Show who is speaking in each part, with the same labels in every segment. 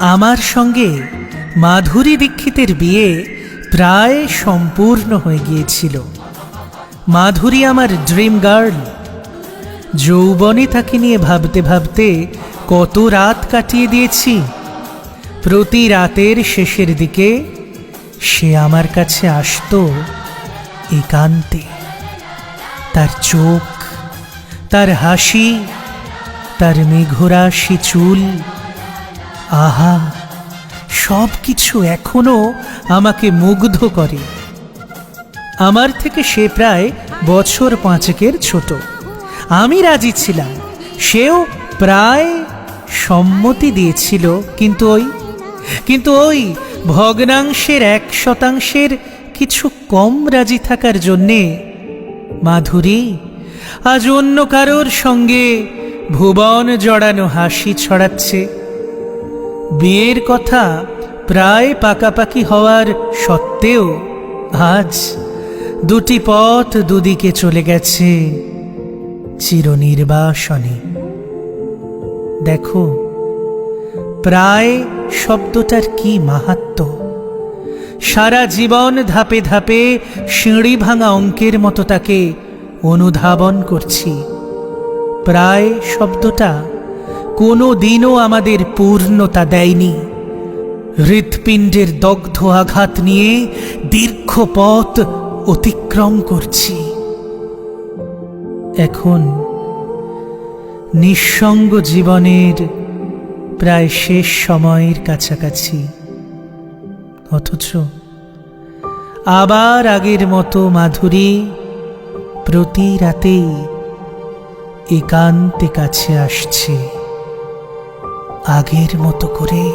Speaker 1: আমার সঙ্গে মাধুরী দীক্ষিতের বিয়ে প্রায় সম্পূর্ণ হয়ে গিয়েছিল। মাধুরী আমার ড্রিম গার্ল। যৌবনে তাকে নিয়ে ভাবতে ভাবতে কত রাত কাটিয়ে দিয়েছি। প্রতি রাতের শেষের দিকে সে আমার কাছে আসতো একান্তে। তার চোখ তার হাসি, তার মেঘরাশি চুল। আহা সব কিছু এখনও আমাকে মুগ্ধ করে। আমার থেকে সে প্রায় বছর পাঁচেকের ছোট। আমি রাজি ছিলাম। সেও প্রায় সম্মতি দিয়েছিল, কিন্তু ওই কিন্তু ওই ভগ্নাংশের এক শতাংশের কিছু কম রাজি থাকার জন্যে মাধুরী আজ অন্য কারোর সঙ্গে ভুবন জড়ানো হাসি ছড়াচ্ছে। বিয়ের কথা প্রায় পাকাপাকি হওয়ার সত্ত্বেও আজ দুটি পথ দুদিকে চলে গেছে চিরনির্বাসনে। দেখো, প্রায় শব্দটার কি মাহাত্ম? সারা জীবন ধাপে ধাপে সিঁড়ি ভাঙা অঙ্কের মতো তাকে অনুধাবন করছি। প্রায় শব্দটা কোনো দিনও আমাদের পূর্ণতা দেয়নি। হৃৎপিণ্ডের দগ্ধ আঘাত নিয়ে দীর্ঘ পথ অতিক্রম করছি। এখন নিঃসঙ্গ জীবনের প্রায় শেষ সময়ের কাছাকাছি। অথচ আবার আগের মতো মাধুরী প্রতি রাতেই একান্তে কাছে আসছে। আগের মতো করে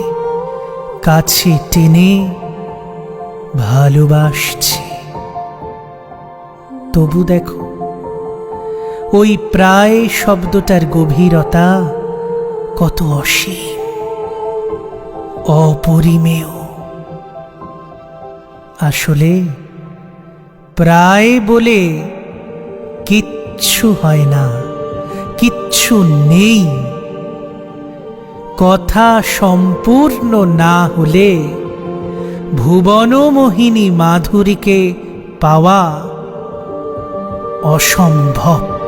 Speaker 1: কাছে টেনে ভালোবাসছে। তবু দেখো, ওই প্রায় শব্দটার গভীরতা কত অসীম, অপরিমেয়। আসলে প্রায় বলে কিচ্ছু হয় না কিচ্ছু নেই। কথা সম্পূর্ণ না হলে ভুবনমোহিনী মাধুরীকে পাওয়া অসম্ভব।